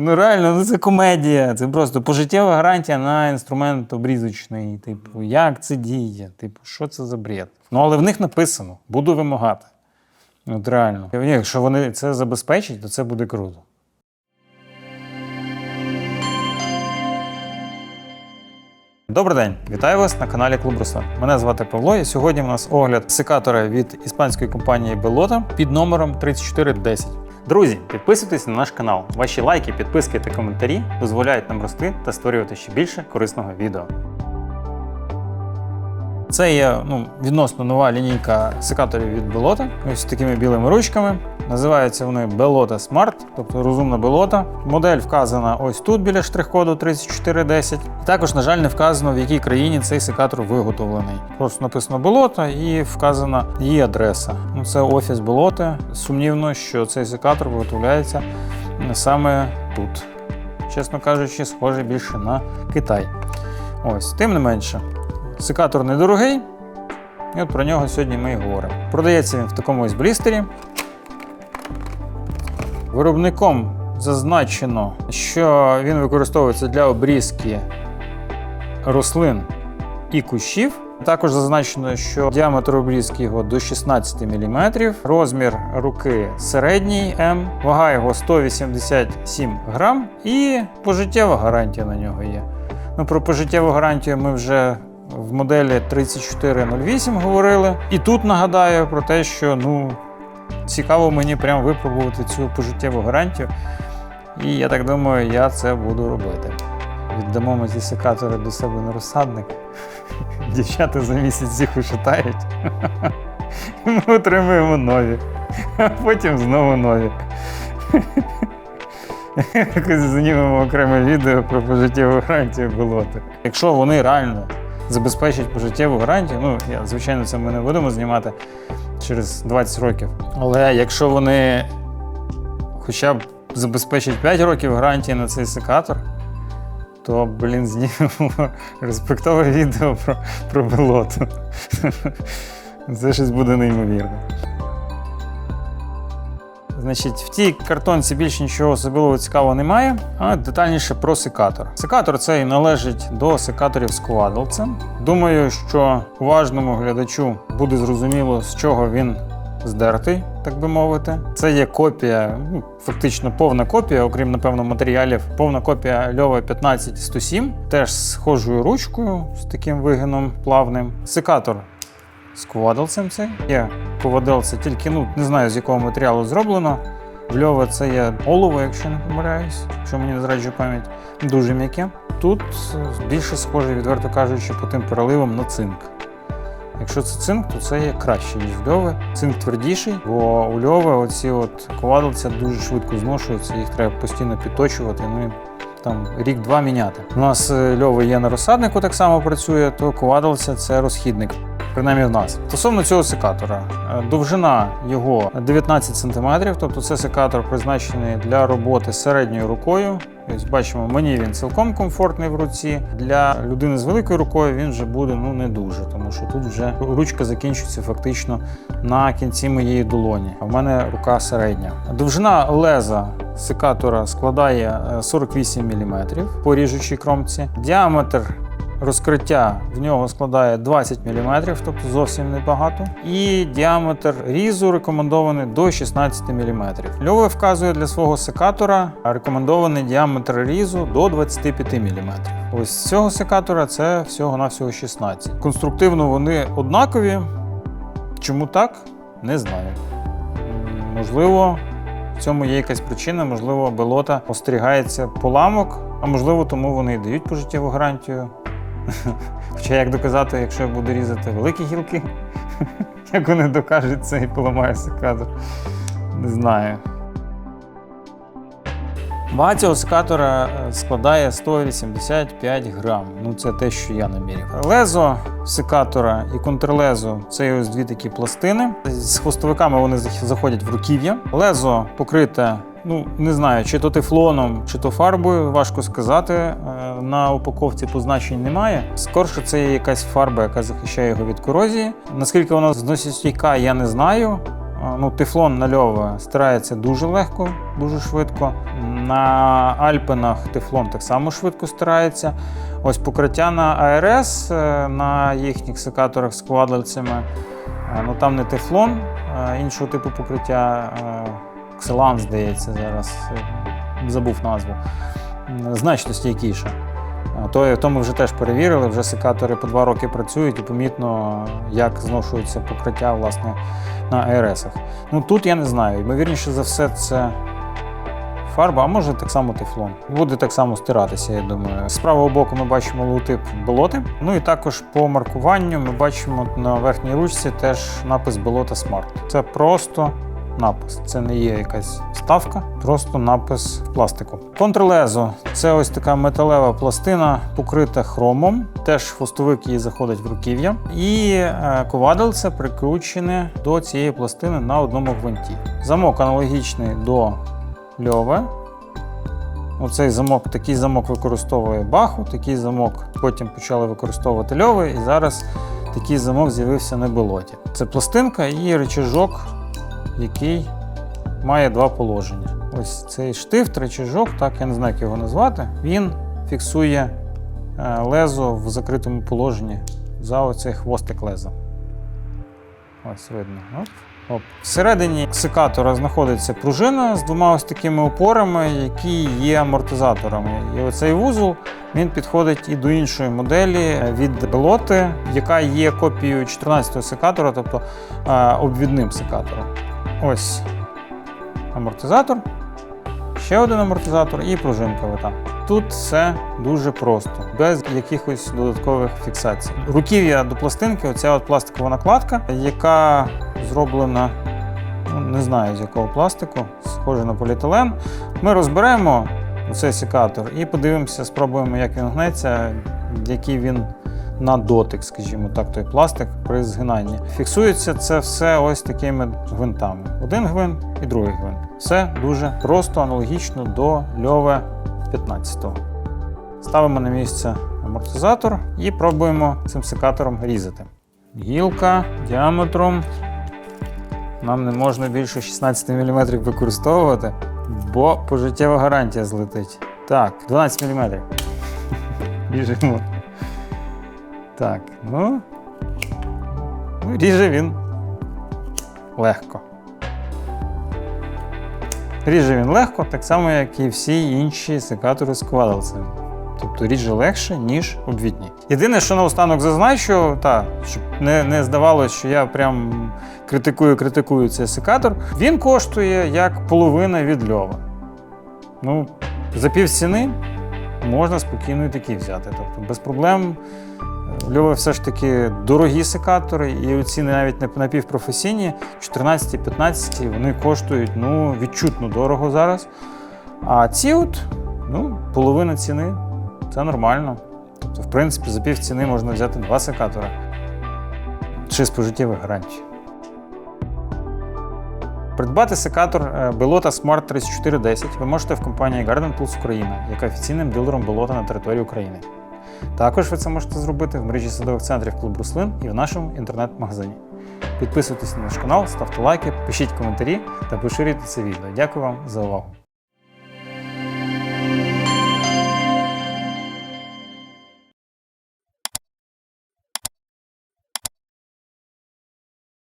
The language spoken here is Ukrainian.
Ну реально, ну це комедія. Це просто пожиттєва гарантія на інструмент обрізочний. Типу, як це діє? Типу, що це за бред? Ну, але в них написано: буду вимагати. От реально. Якщо вони це забезпечать, то це буде круто. Добрий день, вітаю вас на каналі Клуб Руслан. Мене звати Павло, і сьогодні у нас огляд секатора від іспанської компанії Belota під номером 3410. Друзі, підписуйтесь на наш канал. Ваші лайки, підписки та коментарі дозволяють нам рости та створювати ще більше корисного відео. Це є ну, відносно нова лінійка секаторів від Belota, ось такими білими ручками. Називаються вони Belota Smart, тобто розумна Belota. Модель вказана ось тут біля штрих-коду 3410. І також, на жаль, не вказано, в якій країні цей секатор виготовлений. Просто написано Belota і вказана її адреса. Ну, це офіс Belota. Сумнівно, що цей секатор виготовляється саме тут. Чесно кажучи, схоже більше на Китай. Ось, тим не менше, Секатор недорогий, і от про нього сьогодні ми і говоримо. Продається він в такому ось блістері. Виробником зазначено, що він використовується для обрізки рослин і кущів. Також зазначено, що діаметр обрізки його до 16 мм, розмір руки середній М, вага його 187 грам і пожиттєва гарантія на нього є. Ну, про пожиттєву гарантію ми вже в моделі 3408 говорили. І тут нагадаю про те, що ну, цікаво мені прямо випробувати цю пожиттєву гарантію. І я так думаю, я це буду робити. Віддамо ми ці секатори до себе на розсадник. Дівчата за місяць їх ушатають. І ми отримуємо нові. А потім знову нові. Якось знімемо окреме відео про пожиттєву гарантію болота. Якщо вони реально забезпечать пожиттєву гарантію, ну я звичайно це ми не будемо знімати через 20 років. Але якщо вони хоча б забезпечать 5 років гарантії на цей секатор, то, блін, знімемо респектове відео про, про болото. Це щось буде неймовірне. Значить, в тій картонці більше нічого особливого цікавого немає, а детальніше про секатор. Секатор цей належить до секаторів з ковадолцем. Думаю, що уважному глядачу буде зрозуміло, з чого він здертий, так би мовити. Це є копія, ну, фактично повна копія, окрім напевно матеріалів, повна копія Льова 15107, теж з схожою ручкою, з таким вигином плавним. Секатор з це є ковадельце, тільки ну не знаю з якого матеріалу зроблено. В Льова це є олово, якщо не помиляюсь, якщо мені не зраджує пам'ять, дуже м'яке. Тут більше схоже, відверто кажучи, по тим переливам на цинк. Якщо це цинк, то це є краще, ніж в Льови. Цинк твердіший, бо у Льови оці от ковадельця дуже швидко зношуються, їх треба постійно підточувати. Ну і там рік-два міняти. У нас е, Льови є на розсаднику, так само працює, то ковадельця це розхідник принаймні в нас. Стосовно цього секатора, е, довжина його 19 см, тобто це секатор призначений для роботи середньою рукою. Ось бачимо, мені він цілком комфортний в руці. Для людини з великою рукою він вже буде ну не дуже, тому що тут вже ручка закінчується фактично на кінці моєї долоні. А в мене рука середня. Довжина леза секатора складає е, 48 мм по ріжучій кромці. Діаметр Розкриття в нього складає 20 мм, тобто зовсім небагато. І діаметр різу рекомендований до 16 мм. Льове вказує для свого секатора рекомендований діаметр різу до 25 мм. Ось з цього секатора це всього-навсього 16. Конструктивно вони однакові. Чому так? Не знаю. Можливо, в цьому є якась причина, можливо, белота остерігається поламок, а можливо, тому вони і дають пожиттєву гарантію. Хоча як доказати, якщо я буду різати великі гілки, як вони докажуть це і поламає секатор, не знаю. Вага цього секатора е, складає 185 грам. Ну, це те, що я наміряв. Лезо секатора і контрлезо це ось дві такі пластини. З хвостовиками вони заходять в руків'я. Лезо покрите, ну не знаю, чи то тефлоном, чи то фарбою, важко сказати. Е, На упаковці позначень немає. Скорше це є якась фарба, яка захищає його від корозії. Наскільки вона зносостійка, я не знаю. Ну, тефлон на льова стирається дуже легко, дуже швидко. На Альпинах тефлон так само швидко стирається. Ось покриття на АРС е, на їхніх секаторах з квадрильцями. е, Ну там не тефлон, е, іншого типу покриття. Е, Кселан, здається, зараз е, забув назву. Значно стійкіше. То, то ми вже теж перевірили, вже секатори по два роки працюють і помітно, як зношується покриття власне, на АРСах. Ну тут я не знаю. Ймовірніше за все, це фарба, а може так само тефлон. Буде так само стиратися, я думаю. З правого боку ми бачимо логотип болоти. Ну і також по маркуванню ми бачимо на верхній ручці теж напис Болота Смарт. Це просто напис. Це не є якась вставка, просто напис пластику. Контрлезо це ось така металева пластина, покрита хромом. Теж хвостовик її заходить в руків'я. І е, ковадельце прикручене до цієї пластини на одному гвинті. Замок аналогічний до льове. Оцей замок, такий замок використовує баху, такий замок потім почали використовувати льови, і зараз такий замок з'явився на болоті. Це пластинка і речажок, який має два положення. Ось цей штифт, речажок, так я не знаю, як його назвати. Він фіксує е, лезо в закритому положенні за оцей хвостик леза. Ось видно. Оп. Оп. Всередині секатора знаходиться пружина з двома ось такими опорами, які є амортизаторами. І оцей вузол він підходить і до іншої моделі від Белоти, яка є копією 14-го секатора, тобто е, обвідним секатором. Ось амортизатор, ще один амортизатор і пружинка. Ота. Тут все дуже просто, без якихось додаткових фіксацій. Руків'я до пластинки, оця от пластикова накладка, яка зроблена, ну, не знаю з якого пластику, схоже на поліетилен. Ми розберемо цей секатор і подивимося, спробуємо, як він гнеться, який він на дотик, скажімо так, той пластик при згинанні. Фіксується це все ось такими гвинтами. Один гвинт і другий гвинт. Все дуже просто, аналогічно до льове 15-го. Ставимо на місце амортизатор і пробуємо цим секатором різати. Гілка діаметром нам не можна більше 16 мм використовувати, бо пожиттєва гарантія злетить. Так, 12 мм. Ріжемо. Так, ну. ну, Ріже він легко. Ріже він легко, так само, як і всі інші секатори з квадрилцем. Тобто ріже легше, ніж обвідні. Єдине, що наостанок зазначу, та, щоб не, не здавалося, що я прям критикую, критикую цей секатор, він коштує як половина від льова. Ну, за пів ціни можна спокійно і такий взяти. Тобто без проблем. Льови все ж таки дорогі секатори, і оці навіть напівпрофесійні, 14-15, вони коштують ну, відчутно дорого зараз. А ці от, ну, половина ціни це нормально. Тобто, в принципі, за пів ціни можна взяти два секатори. Чи спожиттєвих гарантій. Придбати секатор Belota Smart 3410 ви можете в компанії Garden Plus Україна, яка офіційним дилером Белота на території України. Також ви це можете зробити в мережі садових центрів Клуб Руслин і в нашому інтернет-магазині. Підписуйтесь на наш канал, ставте лайки, пишіть коментарі та поширюйте це відео. Дякую вам за увагу!